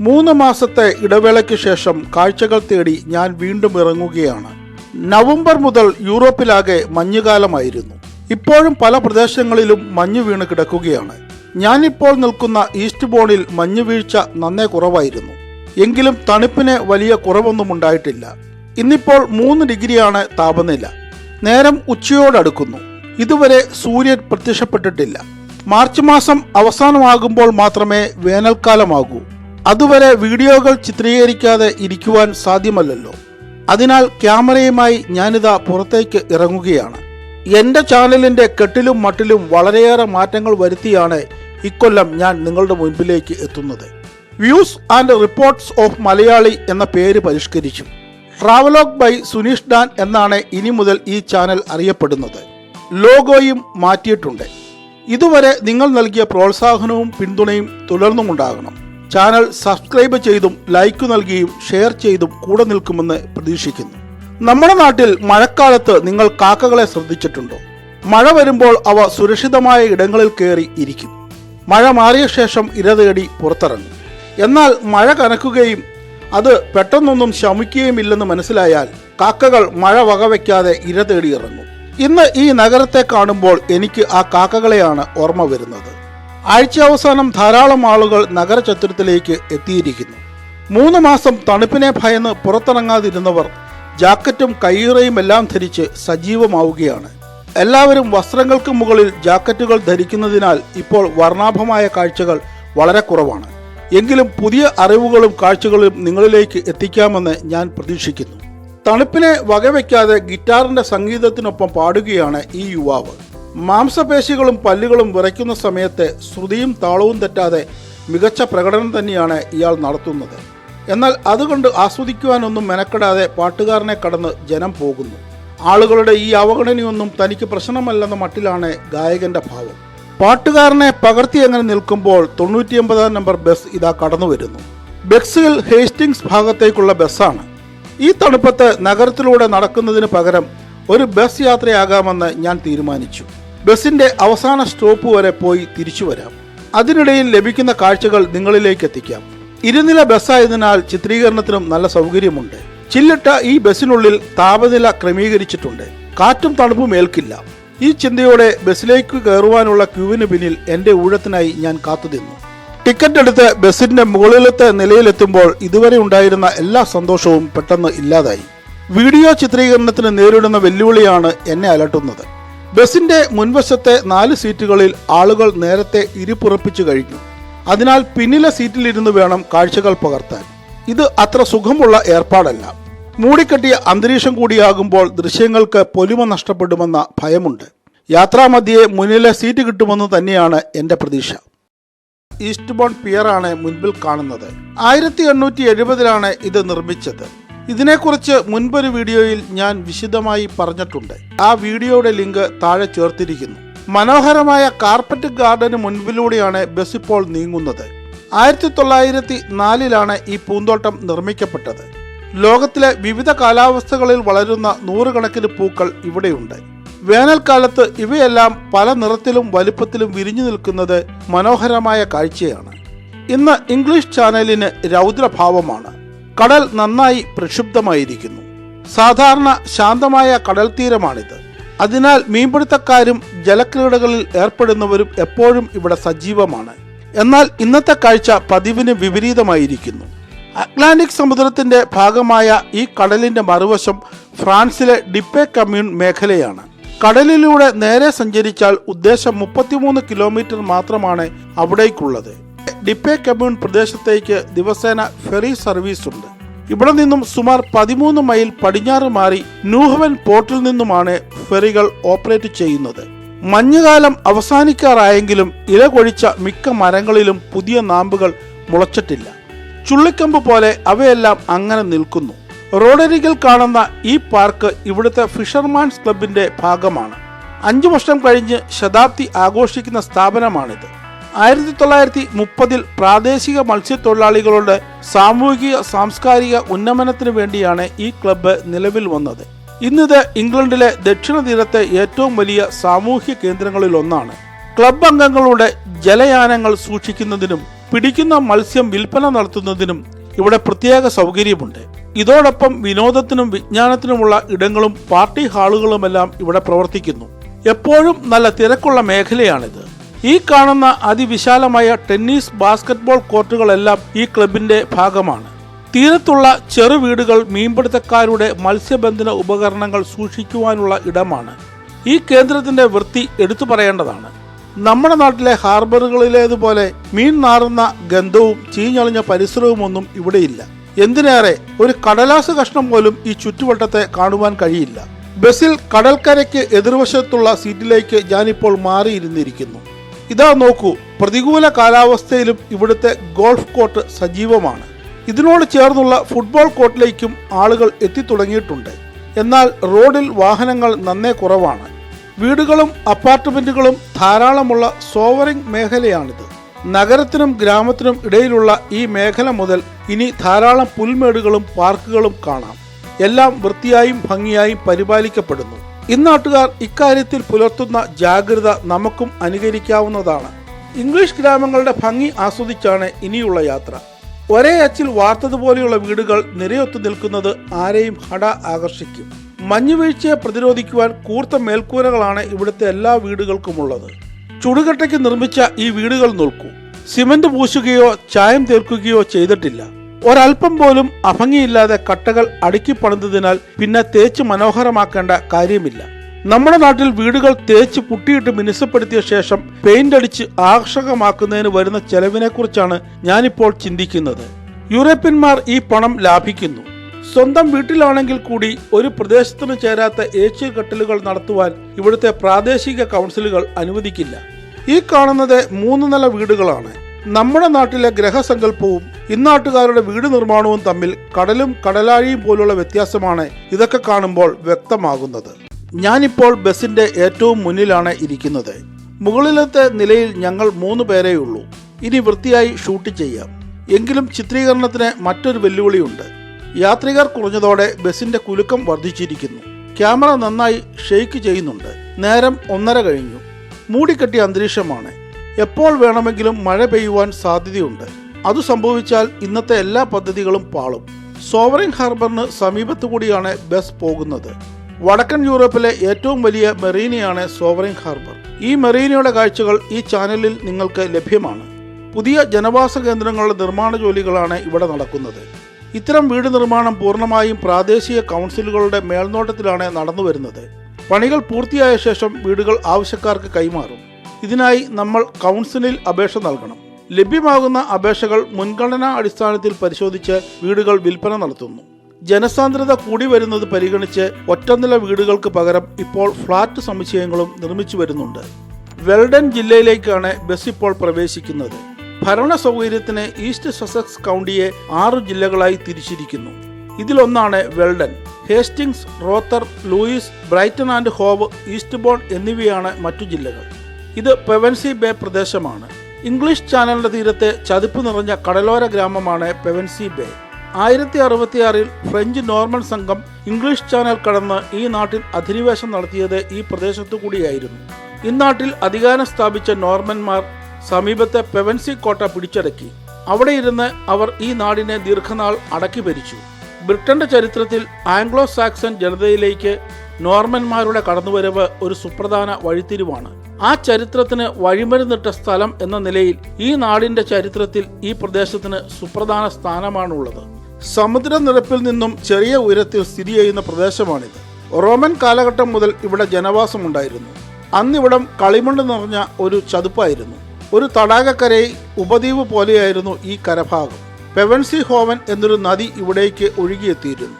മൂന്ന് മാസത്തെ ഇടവേളയ്ക്ക് ശേഷം കാഴ്ചകൾ തേടി ഞാൻ വീണ്ടും ഇറങ്ങുകയാണ്. നവംബർ മുതൽ യൂറോപ്പിലാകെ മഞ്ഞുകാലമായിരുന്നു. ഇപ്പോഴും പല പ്രദേശങ്ങളിലും മഞ്ഞു വീണ് കിടക്കുകയാണ്. ഞാനിപ്പോൾ നിൽക്കുന്ന ഈസ്റ്റ് ബോണിൽ മഞ്ഞു വീഴ്ച നന്നേ കുറവായിരുന്നു. എങ്കിലും തണുപ്പിന് വലിയ കുറവൊന്നും ഉണ്ടായിട്ടില്ല. ഇന്നിപ്പോൾ മൂന്ന് ഡിഗ്രിയാണ് താപനില. നേരം ഉച്ചയോടടുക്കുന്നു. ഇതുവരെ സൂര്യൻ പ്രത്യക്ഷപ്പെട്ടിട്ടില്ല. മാർച്ച് മാസം അവസാനമാകുമ്പോൾ മാത്രമേ വേനൽക്കാലമാകൂ. അതുവരെ വീഡിയോകൾ ചിത്രീകരിക്കാതെ ഇരിക്കുവാൻ സാധ്യമല്ലല്ലോ. അതിനാൽ ക്യാമറയുമായി ഞാനിതാ പുറത്തേക്ക് ഇറങ്ങുകയാണ്. എന്റെ ചാനലിന്റെ കെട്ടിലും മട്ടിലും വളരെയേറെ മാറ്റങ്ങൾ വരുത്തിയാണ് ഇക്കൊല്ലം ഞാൻ നിങ്ങളുടെ മുൻപിലേക്ക് എത്തുന്നത്. Views and reports of Malayali എന്ന പേര് പരിഷ്കരിച്ചു. ട്രാവലോഗ് ബൈ സുനീഷ് ഡാൻ എന്നാണ് ഇനി മുതൽ ഈ ചാനൽ അറിയപ്പെടുന്നത്. ലോഗോയും മാറ്റിയിട്ടുണ്ട്. ഇതുവരെ നിങ്ങൾ നൽകിയ പ്രോത്സാഹനവും പിന്തുണയും തുടർന്നുമുണ്ടാകണം. ചാനൽ സബ്സ്ക്രൈബ് ചെയ്തും ലൈക്ക് നൽകിയും ഷെയർ ചെയ്തും കൂടെ നിൽക്കുമെന്ന് പ്രതീക്ഷിക്കുന്നു. നമ്മുടെ നാട്ടിൽ മഴക്കാലത്ത് നിങ്ങൾ കാക്കകളെ ശ്രദ്ധിച്ചിട്ടുണ്ടോ? മഴ വരുമ്പോൾ അവ സുരക്ഷിതമായ ഇടങ്ങളിൽ കയറി ഇരിക്കും. മഴ മാറിയ ശേഷം ഇര തേടി പുറത്തിറങ്ങും. എന്നാൽ മഴ കനക്കുകയും അത് പെട്ടെന്നൊന്നും ശമിക്കുകയുമില്ലെന്ന് മനസ്സിലായാൽ കാക്കകൾ മഴ വകവയ്ക്കാതെ ഇര തേടി ഇറങ്ങും. ഇന്ന് ഈ നഗരത്തെ കാണുമ്പോൾ എനിക്ക് ആ കാക്കകളെയാണ് ഓർമ്മ വരുന്നത്. ആഴ്ച അവസാനം ധാരാളം ആളുകൾ നഗരചത്രത്തിലേക്ക് എത്തിയിരിക്കുന്നു. മൂന്ന് മാസം തണുപ്പിനെ ഭയന്ന് പുറത്തിറങ്ങാതിരുന്നവർ ജാക്കറ്റും കയ്യുറയും എല്ലാം ധരിച്ച് സജീവമാവുകയാണ്. എല്ലാവരും വസ്ത്രങ്ങൾക്ക് മുകളിൽ ജാക്കറ്റുകൾ ധരിക്കുന്നതിനാൽ ഇപ്പോൾ വർണാഭമായ കാഴ്ചകൾ വളരെ കുറവാണ്. എങ്കിലും പുതിയ അറിവുകളും കാഴ്ചകളും നിങ്ങളിലേക്ക് എത്തിക്കാമെന്ന് ഞാൻ പ്രതീക്ഷിക്കുന്നു. തണുപ്പിനെ വകവയ്ക്കാതെ ഗിറ്റാറിന്റെ സംഗീതത്തിനൊപ്പം പാടുകയാണ് ഈ യുവാവ്. മാംസപേശികളും പല്ലുകളും വിറയ്ക്കുന്ന സമയത്ത് ശ്രുതിയും താളവും തെറ്റാതെ മികച്ച പ്രകടനം തന്നെയാണ് ഇയാൾ നടത്തുന്നത്. എന്നാൽ അതുകൊണ്ട് ആസ്വദിക്കുവാനൊന്നും മെനക്കെടാതെ പാട്ടുകാരനെ കടന്ന് ജനം പോകുന്നു. ആളുകളുടെ ഈ അവഗണനയൊന്നും തനിക്ക് പ്രശ്നമല്ലെന്ന മട്ടിലാണ് ഗായകന്റെ ഭാവം. പാട്ടുകാരനെ പകർത്തി അങ്ങനെ നിൽക്കുമ്പോൾ തൊണ്ണൂറ്റിയൊമ്പതാം നമ്പർ ബസ് ഇതാ കടന്നു വരുന്നു. ബെക്സിൽ ഹേസ്റ്റിങ്സ് ഭാഗത്തേക്കുള്ള ബസ്സാണ്. ഈ തണുപ്പത്ത് നഗരത്തിലൂടെ നടക്കുന്നതിന് പകരം ഒരു ബസ് യാത്രയാകാമെന്ന് ഞാൻ തീരുമാനിച്ചു. ബസിന്റെ അവസാന സ്റ്റോപ്പ് വരെ പോയി തിരിച്ചു വരാം. അതിനിടയിൽ ലഭിക്കുന്ന കാഴ്ചകൾ നിങ്ങളിലേക്ക് എത്തിക്കാം. ഇരുനില ബസ്സായതിനാൽ ചിത്രീകരണത്തിനും നല്ല സൗകര്യമുണ്ട്. ചില്ലിട്ട ഈ ബസ്സിനുള്ളിൽ താപനില ക്രമീകരിച്ചിട്ടുണ്ട്. കാറ്റും തണുപ്പും ഏൽക്കില്ല. ഈ ചിന്തയോടെ ബസ്സിലേക്ക് കയറുവാനുള്ള ക്യൂവിന് പിന്നിൽ എന്റെ ഊഴത്തിനായി ഞാൻ കാത്തുനിന്നു ടിക്കറ്റ് എടുത്ത് ബസ്സിന്റെ മുകളിലത്തെ നിലയിലെത്തുമ്പോൾ ഇതുവരെ ഉണ്ടായിരുന്ന എല്ലാ സന്തോഷവും പെട്ടെന്ന് ഇല്ലാതായി. വീഡിയോ ചിത്രീകരണത്തിന് നേരിടുന്ന വെല്ലുവിളിയാണ് എന്നെ അലട്ടുന്നത്. ബസിന്റെ മുൻവശത്തെ നാല് സീറ്റുകളിൽ ആളുകൾ നേരത്തെ ഇരിപ്പുറപ്പിച്ചു കഴിഞ്ഞു. അതിനാൽ പിന്നിലെ സീറ്റിലിരുന്ന് വേണം കാഴ്ചകൾ പകർത്താൻ. ഇത് അത്ര സുഖമുള്ള ഏർപ്പാടല്ല. മൂടിക്കെട്ടിയ അന്തരീക്ഷം കൂടിയാകുമ്പോൾ ദൃശ്യങ്ങൾക്ക് പൊലിമ നഷ്ടപ്പെടുമെന്ന ഭയമുണ്ട്. യാത്രാമധ്യേ മുന്നിലെ സീറ്റ് കിട്ടുമെന്ന് തന്നെയാണ് എന്റെ പ്രതീക്ഷ. ഈസ്റ്റ് ബോൺ പിയറാണ് മുൻപിൽ കാണുന്നത്. ആയിരത്തി എണ്ണൂറ്റി എഴുപതിലാണ് ഇത് നിർമ്മിച്ചത്. ഇതിനെക്കുറിച്ച് മുൻപൊരു വീഡിയോയിൽ ഞാൻ വിശദമായി പറഞ്ഞിട്ടുണ്ട്. ആ വീഡിയോയുടെ ലിങ്ക് താഴെ ചേർത്തിരിക്കുന്നു. മനോഹരമായ കാർപ്പറ്റ് ഗാർഡന് മുൻപിലൂടെയാണ് ബസ് ഇപ്പോൾ നീങ്ങുന്നത്. ആയിരത്തി തൊള്ളായിരത്തി നാലിലാണ് ഈ പൂന്തോട്ടം നിർമ്മിക്കപ്പെട്ടത്. ലോകത്തിലെ വിവിധ കാലാവസ്ഥകളിൽ വളരുന്ന നൂറുകണക്കിന് പൂക്കൾ ഇവിടെയുണ്ട്. വേനൽക്കാലത്ത് ഇവയെല്ലാം പല നിറത്തിലും വലുപ്പത്തിലും വിരിഞ്ഞു നിൽക്കുന്നത് മനോഹരമായ കാഴ്ചയാണ്. ഇന്ന് ഇംഗ്ലീഷ് ചാനലിന് രൗദ്രഭാവമാണ്. കടൽ നന്നായി പ്രക്ഷുബ്ധമായിരിക്കുന്നു. സാധാരണ ശാന്തമായ കടൽ തീരമാണിത്. അതിനാൽ മീൻപിടുത്തക്കാരും ജലക്രീഡകളിൽ ഏർപ്പെടുന്നവരും എപ്പോഴും ഇവിടെ സജീവമാണ്. എന്നാൽ ഇന്നത്തെ കാഴ്ച പതിവിന് വിപരീതമായിരിക്കുന്നു. അറ്റ്ലാന്റിക് സമുദ്രത്തിന്റെ ഭാഗമായ ഈ കടലിന്റെ മറുവശം ഫ്രാൻസിലെ ഡിപ്പെ കമ്മ്യൂൺ മേഖലയാണ്. കടലിലൂടെ നേരെ സഞ്ചരിച്ചാൽ ഉദ്ദേശം മുപ്പത്തിമൂന്ന് കിലോമീറ്റർ മാത്രമാണ് അവിടേക്കുള്ളത്. ഡിപ്പെ കമ്മ്യൂൺ പ്രദേശത്തേക്ക് ദിവസേന ഫെറി സർവീസ് ഉണ്ട്. ഇവിടെ നിന്നും സുമാർ പതിമൂന്ന് മൈൽ പടിഞ്ഞാറ് മാറി ന്യൂഹവൻ പോർട്ടിൽ നിന്നുമാണ് ഫെറികൾ ഓപ്പറേറ്റ് ചെയ്യുന്നത്. മഞ്ഞുകാലം അവസാനിക്കാറായെങ്കിലും ഇല കൊഴിച്ച മിക്ക മരങ്ങളിലും പുതിയ നാമ്പുകൾ മുളച്ചിട്ടില്ല. ചുള്ളിക്കമ്പ് പോലെ അവയെല്ലാം അങ്ങനെ നിൽക്കുന്നു. റോഡരികിൽ കാണുന്ന ഈ പാർക്ക് ഇവിടുത്തെ ഫിഷർമാൻസ് ക്ലബിന്റെ ഭാഗമാണ്. അഞ്ചു വർഷം കഴിഞ്ഞ് ശതാബ്ദി ആഘോഷിക്കുന്ന സ്ഥാപനമാണിത്. ആയിരത്തി തൊള്ളായിരത്തി മുപ്പതിൽ പ്രാദേശിക മത്സ്യത്തൊഴിലാളികളുടെ സാമൂഹിക സാംസ്കാരിക ഉന്നമനത്തിന് വേണ്ടിയാണ് ഈ ക്ലബ്ബ് നിലവിൽ വന്നത്. ഇന്നിത് ഇംഗ്ലണ്ടിലെ ദക്ഷിണ തീരത്തെ ഏറ്റവും വലിയ സാമൂഹ്യ കേന്ദ്രങ്ങളിൽ ഒന്നാണ് ക്ലബ് അംഗങ്ങളുടെ ജലയാനങ്ങൾ സൂക്ഷിക്കുന്നതിനും പിടിക്കുന്ന മത്സ്യം വിൽപ്പന നടത്തുന്നതിനും ഇവിടെ പ്രത്യേക സൗകര്യമുണ്ട്. ഇതോടൊപ്പം വിനോദത്തിനും വിജ്ഞാനത്തിനുമുള്ള ഇടങ്ങളും പാർട്ടി ഹാളുകളുമെല്ലാം ഇവിടെ പ്രവർത്തിക്കുന്നു. എപ്പോഴും നല്ല തിരക്കുള്ള മേഖലയാണിത്. ഈ കാണുന്ന അതിവിശാലമായ ടെന്നീസ് ബാസ്കറ്റ്ബോൾ കോർട്ടുകളെല്ലാം ഈ ക്ലബിന്റെ ഭാഗമാണ്. തീരത്തുള്ള ചെറു വീടുകൾ മീൻപിടുത്തക്കാരുടെ മത്സ്യബന്ധന ഉപകരണങ്ങൾ സൂക്ഷിക്കുവാനുള്ള ഇടമാണ്. ഈ കേന്ദ്രത്തിന്റെ വൃത്തി എടുത്തു പറയേണ്ടതാണ്. നമ്മുടെ നാട്ടിലെ ഹാർബറുകളിലേതുപോലെ മീൻ നാറുന്ന ഗന്ധവും ചീഞ്ഞളിഞ്ഞ പരിസരവുമൊന്നും ഇവിടെയില്ല. എന്തിനേറെ ഒരു കടലാസ് കഷ്ണം പോലും ഈ ചുറ്റുവട്ടത്തെ കാണുവാൻ കഴിയില്ല. ബസിൽ കടൽക്കരയ്ക്ക് എതിർവശത്തുള്ള സീറ്റിലേക്ക് ഞാനിപ്പോൾ മാറിയിരുന്നിരിക്കുന്നു. ഇതാ നോക്കൂ പ്രതികൂല കാലാവസ്ഥയിലും ഇവിടുത്തെ ഗോൾഫ് കോർട്ട് സജീവമാണ്. ഇതിനോട് ചേർന്നുള്ള ഫുട്ബോൾ കോർട്ടിലേക്കും ആളുകൾ എത്തിത്തുടങ്ങിയിട്ടുണ്ട്. എന്നാൽ റോഡിൽ വാഹനങ്ങൾ നന്നേ കുറവാണ്. വീടുകളും അപ്പാർട്ട്മെന്റുകളും ധാരാളമുള്ള സോവറിംഗ് മേഖലയാണിത്. നഗരത്തിനും ഗ്രാമത്തിനും ഇടയിലുള്ള ഈ മേഖല മുതൽ ഇനി ധാരാളം പുൽമേടുകളും പാർക്കുകളും കാണാം. എല്ലാം വൃത്തിയായും ഭംഗിയായും പരിപാലിക്കപ്പെടുന്നു. ഇന്നാട്ടുകാർ ഇക്കാര്യത്തിൽ പുലർത്തുന്ന ജാഗ്രത നമുക്കും അനുകരിക്കാവുന്നതാണ്. ഇംഗ്ലീഷ് ഗ്രാമങ്ങളുടെ ഭംഗി ആസ്വദിച്ചാണ് ഇനിയുള്ള യാത്ര. ഒരേ അച്ചിൽ വാർത്തതുപോലെയുള്ള വീടുകൾ നിരയൊത്തു നിൽക്കുന്നത് ആരെയും ഹട ആകർഷിക്കും. മഞ്ഞുവീഴ്ചയെ പ്രതിരോധിക്കുവാൻ കൂർത്ത മേൽക്കൂരകളാണ് ഇവിടുത്തെ എല്ലാ വീടുകൾക്കുമുള്ളത്. ചുടുകട്ടയ്ക്ക് നിർമ്മിച്ച ഈ വീടുകൾ നോക്കൂ. സിമന്റ് പൂശുകയോ ചായം തീർക്കുകയോ ചെയ്തിട്ടില്ല. ഒരൽപ്പം പോലും അഭംഗിയില്ലാതെ കട്ടകൾ അടുക്കി പണിതതിനാൽ പിന്നെ തേച്ച് മനോഹരമാക്കേണ്ട കാര്യമില്ല. നമ്മുടെ നാട്ടിൽ വീടുകൾ തേച്ച് പുട്ടിയിട്ട് മിനുസപ്പെടുത്തിയ ശേഷം പെയിന്റ് അടിച്ച് ആകർഷകമാക്കുന്നതിന് വരുന്ന ചെലവിനെക്കുറിച്ചാണ് ഞാനിപ്പോൾ ചിന്തിക്കുന്നത്. യൂറോപ്യന്മാർ ഈ പണം ലാഭിക്കുന്നു. സ്വന്തം വീട്ടിലാണെങ്കിൽ കൂടി ഒരു പ്രദേശത്തിന് ചേരാത്ത ഏച്ചിൽ കെട്ടലുകൾ നടത്തുവാൻ ഇവിടുത്തെ പ്രാദേശിക കൗൺസിലുകൾ അനുവദിക്കില്ല. ഈ കാണുന്നത് മൂന്ന് നില വീടുകളാണ്. നമ്മുടെ നാട്ടിലെ ഗ്രഹസങ്കല്പവും ഇന്നാട്ടുകാരുടെ വീട് നിർമ്മാണവും തമ്മിൽ കടലും കടലാഴിയും പോലുള്ള വ്യത്യാസമാണ് ഇതൊക്കെ കാണുമ്പോൾ വ്യക്തമാകുന്നത്. ഞാനിപ്പോൾ ബസിന്റെ ഏറ്റവും മുന്നിലാണ് ഇരിക്കുന്നത്. മുകളിലത്തെ നിലയിൽ ഞങ്ങൾ മൂന്ന് പേരേയുള്ളൂ ഇനി വൃത്തിയായി ഷൂട്ട് ചെയ്യാം. എങ്കിലും ചിത്രീകരണത്തിന് മറ്റൊരു വെല്ലുവിളിയുണ്ട്. യാത്രികർ കുറഞ്ഞതോടെ ബസിന്റെ കുലുക്കം വർദ്ധിച്ചിരിക്കുന്നു. ക്യാമറ നന്നായി ഷെയ്ക്ക് ചെയ്യുന്നുണ്ട്. നേരം ഒന്നര കഴിഞ്ഞു. മൂടിക്കെട്ടിയ അന്തരീക്ഷമാണ്. എപ്പോൾ വേണമെങ്കിലും മഴ പെയ്യുവാൻ സാധ്യതയുണ്ട്. അത് സംഭവിച്ചാൽ ഇന്നത്തെ എല്ലാ പദ്ധതികളും പാളും. സോവറിൻ ഹാർബറിന് സമീപത്തു കൂടിയാണ് ബസ് പോകുന്നത്. വടക്കൻ യൂറോപ്പിലെ ഏറ്റവും വലിയ മെറീനയാണ് സോവറിൻ ഹാർബർ. ഈ മെറീനയുടെ കാഴ്ചകൾ ഈ ചാനലിൽ നിങ്ങൾക്ക് ലഭ്യമാണ്. പുതിയ ജനവാസ കേന്ദ്രങ്ങളുടെ നിർമ്മാണ ജോലികളാണ് ഇവിടെ നടക്കുന്നത്. ഇത്തരം വീട് നിർമ്മാണം പൂർണമായും പ്രാദേശിക കൗൺസിലുകളുടെ മേൽനോട്ടത്തിലാണ് നടന്നു വരുന്നത് പണികൾ പൂർത്തിയായ ശേഷം വീടുകൾ ആവശ്യക്കാർക്ക് കൈമാറും. ഇതിനായി നമ്മൾ കൗൺസിലിൽ അപേക്ഷ നൽകണം. ലഭ്യമാകുന്ന അപേക്ഷകൾ മുൻഗണനാ അടിസ്ഥാനത്തിൽ പരിശോധിച്ച് വീടുകൾ വിൽപ്പന നടത്തുന്നു. ജനസാന്ദ്രത കൂടി വരുന്നത് പരിഗണിച്ച് ഒറ്റനില വീടുകൾക്ക് പകരം ഇപ്പോൾ ഫ്ളാറ്റ് സമുച്ചയങ്ങളും നിർമ്മിച്ചു വരുന്നുണ്ട്. വെൽഡൻ ജില്ലയിലേക്കാണ് ബസ് ഇപ്പോൾ പ്രവേശിക്കുന്നത്. ഭരണ സൗകര്യത്തിന് ഈസ്റ്റ് സസക്സ് കൗണ്ടിയെ ആറ് ജില്ലകളായി തിരിച്ചിരിക്കുന്നു. ഇതിലൊന്നാണ് Wealden. Hastings Rother Lewes Brighton and Hove Eastbourne എന്നിവയാണ് മറ്റു ജില്ലകൾ. ഇത് പെവൻസി ബേ പ്രദേശമാണ്. ഇംഗ്ലീഷ് ചാനലിന്റെ തീരത്തെ ചതുപ്പ് നിറഞ്ഞ കടലോര ഗ്രാമമാണ് പെവൻസി ബേ. ആയിരത്തി അറുപത്തിയാറിൽ ഫ്രഞ്ച് നോർമൻ സംഘം ഇംഗ്ലീഷ് ചാനൽ കടന്ന് ഈ നാട്ടിൽ അധിനിവേശം നടത്തിയത് ഈ പ്രദേശത്തു കൂടിയായിരുന്നു. ഇന്നാട്ടിൽ അധികാരം സ്ഥാപിച്ച നോർമന്മാർ സമീപത്തെ പെവൻസി കോട്ട പിടിച്ചടക്കി. അവിടെ ഇരുന്ന് അവർ ഈ നാടിനെ ദീർഘനാൾ അടക്കി ഭരിച്ചു. ബ്രിട്ടന്റെ ചരിത്രത്തിൽ ആംഗ്ലോ സാക്സൺ ജനതയിലേക്ക് നോർമന്മാരുടെ കടന്നുവരവ് ഒരു സുപ്രധാന വഴിത്തിരിവാണ്. ആ ചരിത്രത്തിന് വഴിമരുന്നിട്ട സ്ഥലം എന്ന നിലയിൽ ഈ നാടിന്റെ ചരിത്രത്തിൽ ഈ പ്രദേശത്തിന് സുപ്രധാന സ്ഥാനമാണുള്ളത്. സമുദ്രനിരപ്പിൽ നിന്നും ചെറിയ ഉയരത്തിൽ സ്ഥിതി ചെയ്യുന്ന പ്രദേശമാണിത്. റോമൻ കാലഘട്ടം മുതൽ ഇവിടെ ജനവാസമുണ്ടായിരുന്നു. അന്നിവിടം കളിമണ്ണ് നിറഞ്ഞ ഒരു ചതുപ്പായിരുന്നു. ഒരു തടാകക്കരയിൽ ഉപദ്വീപ് പോലെയായിരുന്നു ഈ കരഭാഗം. പെവൻസി ഹോവൻ എന്നൊരു നദി ഇവിടേക്ക് ഒഴുകിയെത്തിയിരുന്നു.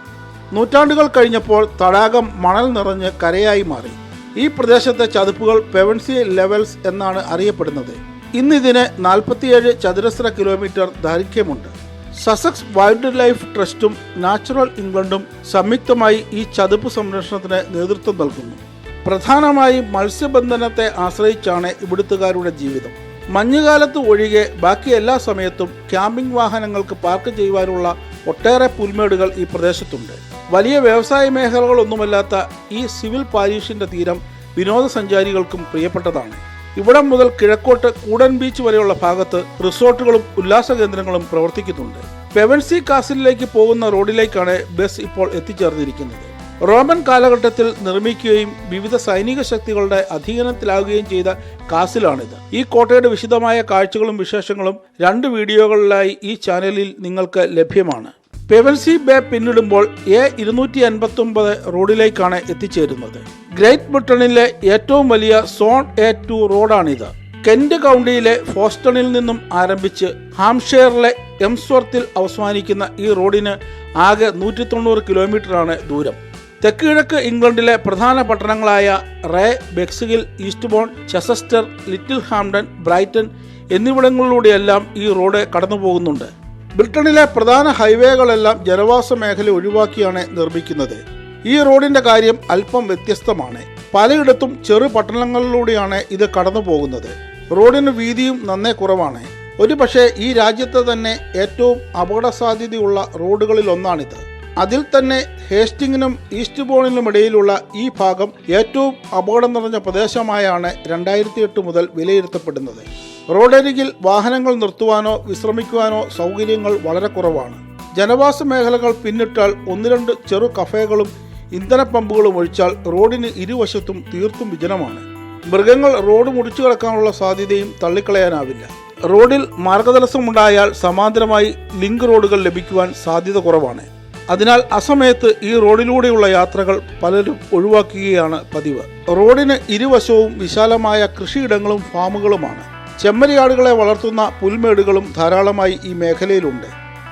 നൂറ്റാണ്ടുകൾ കഴിഞ്ഞപ്പോൾ തടാകം മണൽ നിറഞ്ഞ് കരയായി മാറി. ഈ പ്രദേശത്തെ ചതുപ്പുകൾ പെവൻസി ലെവൽസ് എന്നാണ് അറിയപ്പെടുന്നത്. ഇന്ന് ഇതിന് നാൽപ്പത്തിയേഴ് ചതുരശ്ര കിലോമീറ്റർ ദൈർഘ്യമുണ്ട്. സസക്സ് വൈൽഡ് ലൈഫ് ട്രസ്റ്റും നാച്ചുറൽ ഇംഗ്ലണ്ടും സംയുക്തമായി ഈ ചതുപ്പ് സംരക്ഷണത്തിന് നേതൃത്വം നൽകുന്നു. പ്രധാനമായും മത്സ്യബന്ധനത്തെ ആശ്രയിച്ചാണ് ഇവിടുത്തുകാരുടെ ജീവിതം. മഞ്ഞുകാലത്ത് ഒഴികെ ബാക്കി എല്ലാ സമയത്തും ക്യാമ്പിംഗ് വാഹനങ്ങൾക്ക് പാർക്ക് ചെയ്യുവാനുള്ള ഒട്ടേറെ പുൽമേടുകൾ ഈ പ്രദേശത്തുണ്ട്. വലിയ വ്യവസായ മേഖലകളൊന്നുമല്ലാത്ത ഈ സിവിൽ പാരീഷിന്റെ തീരം വിനോദസഞ്ചാരികൾക്കും പ്രിയപ്പെട്ടതാണ്. ഇവിടം മുതൽ കിഴക്കോട്ട് കൂടൻ ബീച്ച് വരെയുള്ള ഭാഗത്ത് റിസോർട്ടുകളും ഉല്ലാസ കേന്ദ്രങ്ങളും പ്രവർത്തിക്കുന്നുണ്ട്. പെവൻസി കാസിലേക്ക് പോകുന്ന റോഡിലേക്കാണ് ബസ് ഇപ്പോൾ എത്തിച്ചേർന്നിരിക്കുന്നത്. റോമൻ കാലഘട്ടത്തിൽ നിർമ്മിക്കുകയും വിവിധ സൈനിക ശക്തികളുടെ അധീനത്തിലാകുകയും ചെയ്ത കാസിലാണിത്. ഈ കോട്ടയുടെ വിശദമായ കാഴ്ചകളും വിശേഷങ്ങളും രണ്ട് വീഡിയോകളിലായി ഈ ചാനലിൽ നിങ്ങൾക്ക് ലഭ്യമാണ്. പെവൻസി ബേ പിന്നിടുമ്പോൾ എ ഇരുന്നൂറ്റി അൻപത്തി ഒമ്പത് റോഡിലേക്കാണ് എത്തിച്ചേരുന്നത്. ഗ്രേറ്റ് ബ്രിട്ടനിലെ ഏറ്റവും വലിയ സോൺ എ ടു റോഡാണിത്. കെന്റ് കൗണ്ടിയിലെ ഫോസ്റ്റണിൽ നിന്നും ആരംഭിച്ച് ഹാംഷെയറിലെ എംസ്വർത്തിൽ അവസാനിക്കുന്ന ഈ റോഡിന് ആകെ നൂറ്റി തൊണ്ണൂറ് കിലോമീറ്ററാണ് ദൂരം. തെക്ക് കിഴക്ക് ഇംഗ്ലണ്ടിലെ പ്രധാന പട്ടണങ്ങളായ Rye Bexhill Eastbourne Chichester Littlehampton Brighton എന്നിവിടങ്ങളിലൂടെയെല്ലാം ഈ റോഡ് കടന്നു പോകുന്നുണ്ട് ബ്രിട്ടനിലെ പ്രധാന ഹൈവേകളെല്ലാം ജനവാസ മേഖല ഒഴിവാക്കിയാണ് നിർമ്മിക്കുന്നത്. ഈ റോഡിന്റെ കാര്യം അല്പം വ്യത്യസ്തമാണ്. പലയിടത്തും ചെറു പട്ടണങ്ങളിലൂടെയാണ് ഇത് കടന്നു പോകുന്നത് റോഡിന് വീതിയും നന്നേ കുറവാണ്. ഒരു പക്ഷേ ഈ രാജ്യത്തെ തന്നെ ഏറ്റവും അപകട സാധ്യതയുള്ള റോഡുകളിൽ ഒന്നാണിത് അതിൽ തന്നെ ഹേസ്റ്റിങ്ങിനും ഈസ്റ്റ് ബോണിനും ഇടയിലുള്ള ഈ ഭാഗം ഏറ്റവും അപകടം നിറഞ്ഞ പ്രദേശമായാണ് രണ്ടായിരത്തി എട്ട് മുതൽ വിലയിരുത്തപ്പെടുന്നത്. റോഡരികിൽ വാഹനങ്ങൾ നിർത്തുവാനോ വിശ്രമിക്കുവാനോ സൗകര്യങ്ങൾ വളരെ കുറവാണ്. ജനവാസ മേഖലകൾ പിന്നിട്ടാൽ ഒന്ന് രണ്ട് ചെറു കഫേകളും ഇന്ധന പമ്പുകളും ഒഴിച്ചാൽ റോഡിന് ഇരുവശത്തും തീർത്തും വിജനമാണ്. മൃഗങ്ങൾ റോഡ് മുടിച്ചു കിടക്കാനുള്ള സാധ്യതയും തള്ളിക്കളയാനാവില്ല. റോഡിൽ മാർഗതടസ്സമുണ്ടായാൽ സമാന്തരമായി ലിങ്ക് റോഡുകൾ ലഭിക്കുവാൻ സാധ്യത കുറവാണ്. അതിനാൽ അസമയത്ത് ഈ റോഡിലൂടെയുള്ള യാത്രകൾ പലരും ഒഴിവാക്കുകയാണ് പതിവ്. റോഡിന് ഇരുവശവും വിശാലമായ കൃഷിയിടങ്ങളും ഫാമുകളുമാണ്. ചെമ്മരിയാടുകളെ വളർത്തുന്ന പുൽമേടുകളും ധാരാളമായി ഈ മേഖലയിലുണ്ട്.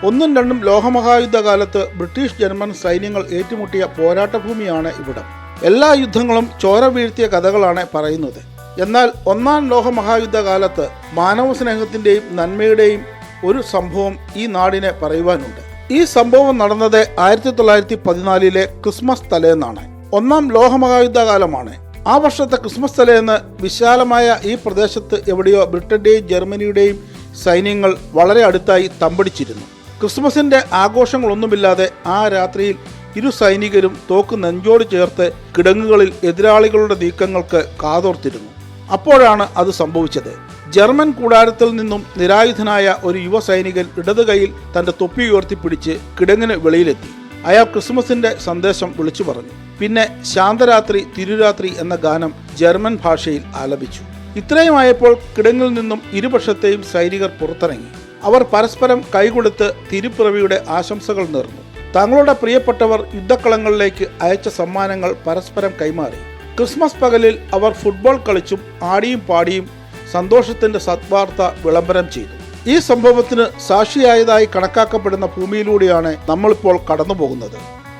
ഒന്നും രണ്ടും ലോകമഹായുദ്ധ കാലത്ത് ബ്രിട്ടീഷ് ജർമ്മൻ സൈന്യങ്ങൾ ഏറ്റുമുട്ടിയ പോരാട്ടഭൂമിയാണ് ഇവിടം. എല്ലാ യുദ്ധങ്ങളും ചോര വീഴ്ത്തിയ കഥകളാണ് പറയുന്നത്. എന്നാൽ ഒന്നാം ലോകമഹായുദ്ധ കാലത്ത് മാനവ സ്നേഹത്തിന്റെയും നന്മയുടെയും ഒരു സംഭവം ഈ നാടിനെ പറയുവാനുണ്ട്. ഈ സംഭവം നടന്നത് ആയിരത്തി തൊള്ളായിരത്തി പതിനാലിലെ ക്രിസ്മസ് തലേന്നാണ്. ഒന്നാം ലോകമഹായുദ്ധ കാലമാണ് ആ വർഷത്തെ ക്രിസ്മസ് തലേന്ന് വിശാലമായ ഈ പ്രദേശത്ത് എവിടെയോ ബ്രിട്ടന്റെയും ജർമ്മനിയുടെയും സൈന്യങ്ങൾ വളരെ അടുത്തായി തമ്പടിച്ചിരുന്നു. ക്രിസ്മസിന്റെ ആഘോഷങ്ങളൊന്നുമില്ലാതെ ആ രാത്രിയിൽ ഇരു സൈനികരും തോക്ക് നെഞ്ചോട് ചേർത്ത് കിടങ്ങുകളിൽ എതിരാളികളുടെ നീക്കങ്ങൾക്ക് കാതോർത്തിരുന്നു. അപ്പോഴാണ് അത് സംഭവിച്ചത്. ജർമ്മൻ കൂടാരത്തിൽ നിന്നും നിരായുധനായ ഒരു യുവ സൈനികൻ ഇടത് കൈയിൽ തന്റെ തൊപ്പി ഉയർത്തിപ്പിടിച്ച് കിടങ്ങിന് വെളിയിലെത്തി. അയാൾ ക്രിസ്മസിന്റെ സന്ദേശം വിളിച്ചു പറഞ്ഞു. പിന്നെ ശാന്തരാത്രി തിരുരാത്രി എന്ന ഗാനം ജർമ്മൻ ഭാഷയിൽ ആലപിച്ചു. ഇത്രയുമായപ്പോൾ കിടങ്ങിൽ നിന്നും ഇരുപക്ഷത്തെയും സൈനികർ പുറത്തിറങ്ങി. അവർ പരസ്പരം കൈകൊടുത്ത് തിരുപ്പിറവിയുടെ ആശംസകൾ നേർന്നു. തങ്ങളുടെ പ്രിയപ്പെട്ടവർ യുദ്ധക്കളങ്ങളിലേക്ക് അയച്ച സമ്മാനങ്ങൾ പരസ്പരം കൈമാറി. ക്രിസ്മസ് പകലിൽ അവർ ഫുട്ബോൾ കളിച്ചും ആടിയും പാടിയും സന്തോഷത്തിന്റെ സദ്വാർത്ത വിളംബരം ചെയ്തു. ഈ സംഭവത്തിന് സാക്ഷിയായതായി കണക്കാക്കപ്പെടുന്ന ഭൂമിയിലൂടെയാണ് നമ്മളിപ്പോൾ കടന്നു പോകുന്നത്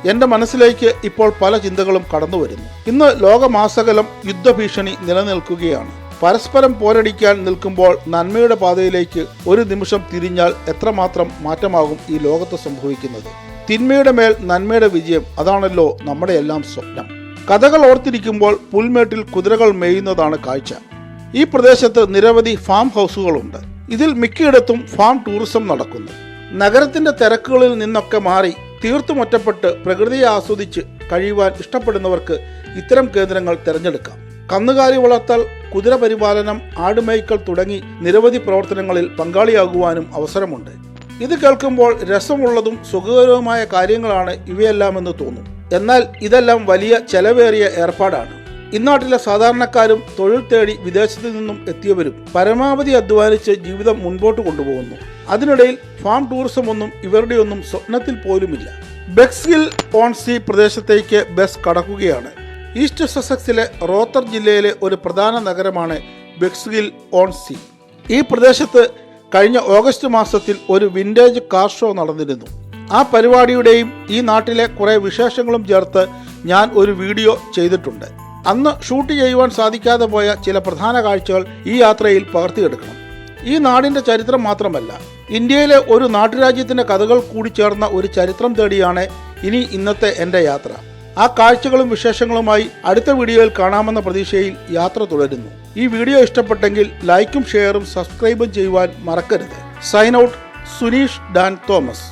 എന്റെ മനസ്സിലേക്ക് ഇപ്പോൾ പല ചിന്തകളും കടന്നു വരുന്നു ഇന്ന് ലോകമാസകലം യുദ്ധഭീഷണി നിലനിൽക്കുകയാണ്. പരസ്പരം പോരടിക്കാൻ നിൽക്കുമ്പോൾ നന്മയുടെ പാതയിലേക്ക് ഒരു നിമിഷം തിരിഞ്ഞാൽ എത്രമാത്രം മാറ്റമാകും ഈ ലോകത്ത് സംഭവിക്കുന്നത്. തിന്മയുടെ മേൽ നന്മയുടെ വിജയം അതാണല്ലോ നമ്മുടെ എല്ലാം സ്വപ്നം. കഥകൾ ഓർത്തിരിക്കുമ്പോൾ പുൽമേട്ടിൽ കുതിരകൾ മേയുന്നതാണ് കാഴ്ച. ഈ പ്രദേശത്ത് നിരവധി ഫാം ഹൗസുകളുണ്ട്. ഇതിൽ മിക്കയിടത്തും ഫാം ടൂറിസം നടക്കുന്നു. നഗരത്തിന്റെ തിരക്കുകളിൽ നിന്നൊക്കെ മാറി തീർത്തും ഒറ്റപ്പെട്ട് പ്രകൃതിയെ ആസ്വദിച്ച് കഴിയുവാൻ ഇഷ്ടപ്പെടുന്നവർക്ക് ഇത്തരം കേന്ദ്രങ്ങൾ തിരഞ്ഞെടുക്കാം. കന്നുകാലി വളർത്തൽ കുതിര പരിപാലനം ആടുമേയ്ക്കൽ തുടങ്ങി നിരവധി പ്രവർത്തനങ്ങളിൽ പങ്കാളിയാകുവാനും അവസരമുണ്ട്. ഇത് കേൾക്കുമ്പോൾ രസമുള്ളതും സുഖകരവുമായ കാര്യങ്ങളാണ് ഇവയെല്ലാമെന്ന് തോന്നും. എന്നാൽ ഇതെല്ലാം വലിയ ചെലവേറിയ ഏർപ്പാടാണ്. ഇന്നാട്ടിലെ സാധാരണക്കാരും തൊഴിൽ തേടി വിദേശത്തു നിന്നും എത്തിയവരും പരമാവധി അധ്വാനിച്ച് ജീവിതം മുൻപോട്ട് കൊണ്ടുപോകുന്നു. അതിനിടയിൽ ഫാം ടൂറിസം ഒന്നും ഇവരുടെ ഒന്നും സ്വപ്നത്തിൽ പോലുമില്ല. ബെക്സ്ഹിൽ ഓൺസി പ്രദേശത്തേക്ക് ബസ് കടക്കുകയാണ്. ഈസ്റ്റ് സസക്സിലെ റോത്തർ ജില്ലയിലെ ഒരു പ്രധാന നഗരമാണ് ബെക്സ്ഹിൽ ഓൺസി. ഈ പ്രദേശത്ത് കഴിഞ്ഞ ഓഗസ്റ്റ് മാസത്തിൽ ഒരു വിന്റേജ് കാർ ഷോ നടന്നിരുന്നു. ആ പരിപാടിയുടെയും ഈ നാട്ടിലെ കുറേ വിശേഷങ്ങളും ചേർത്ത് ഞാൻ ഒരു വീഡിയോ ചെയ്തിട്ടുണ്ട്. അന്ന് ഷൂട്ട് ചെയ്യുവാൻ സാധിക്കാതെ പോയ ചില പ്രധാന കാഴ്ചകൾ ഈ യാത്രയിൽ പകർത്തിയെടുക്കണം. ഈ നാടിന്റെ ചരിത്രം മാത്രമല്ല ഇന്ത്യയിലെ ഒരു നാട്ടുരാജ്യത്തിന്റെ കഥകൾ കൂടി ചേർന്ന ഒരു ചരിത്രം തേടിയാണ് ഇനി ഇന്നത്തെ എന്റെ യാത്ര. ആ കാഴ്ചകളും വിശേഷങ്ങളുമായി അടുത്ത വീഡിയോയിൽ കാണാമെന്ന പ്രതീക്ഷയിൽ യാത്ര തുടരുന്നു. ഈ വീഡിയോ ഇഷ്ടപ്പെട്ടെങ്കിൽ ലൈക്കും ഷെയറും സബ്സ്ക്രൈബും ചെയ്യുവാൻ മറക്കരുത്. Sign out Suneesh Dan Thomas.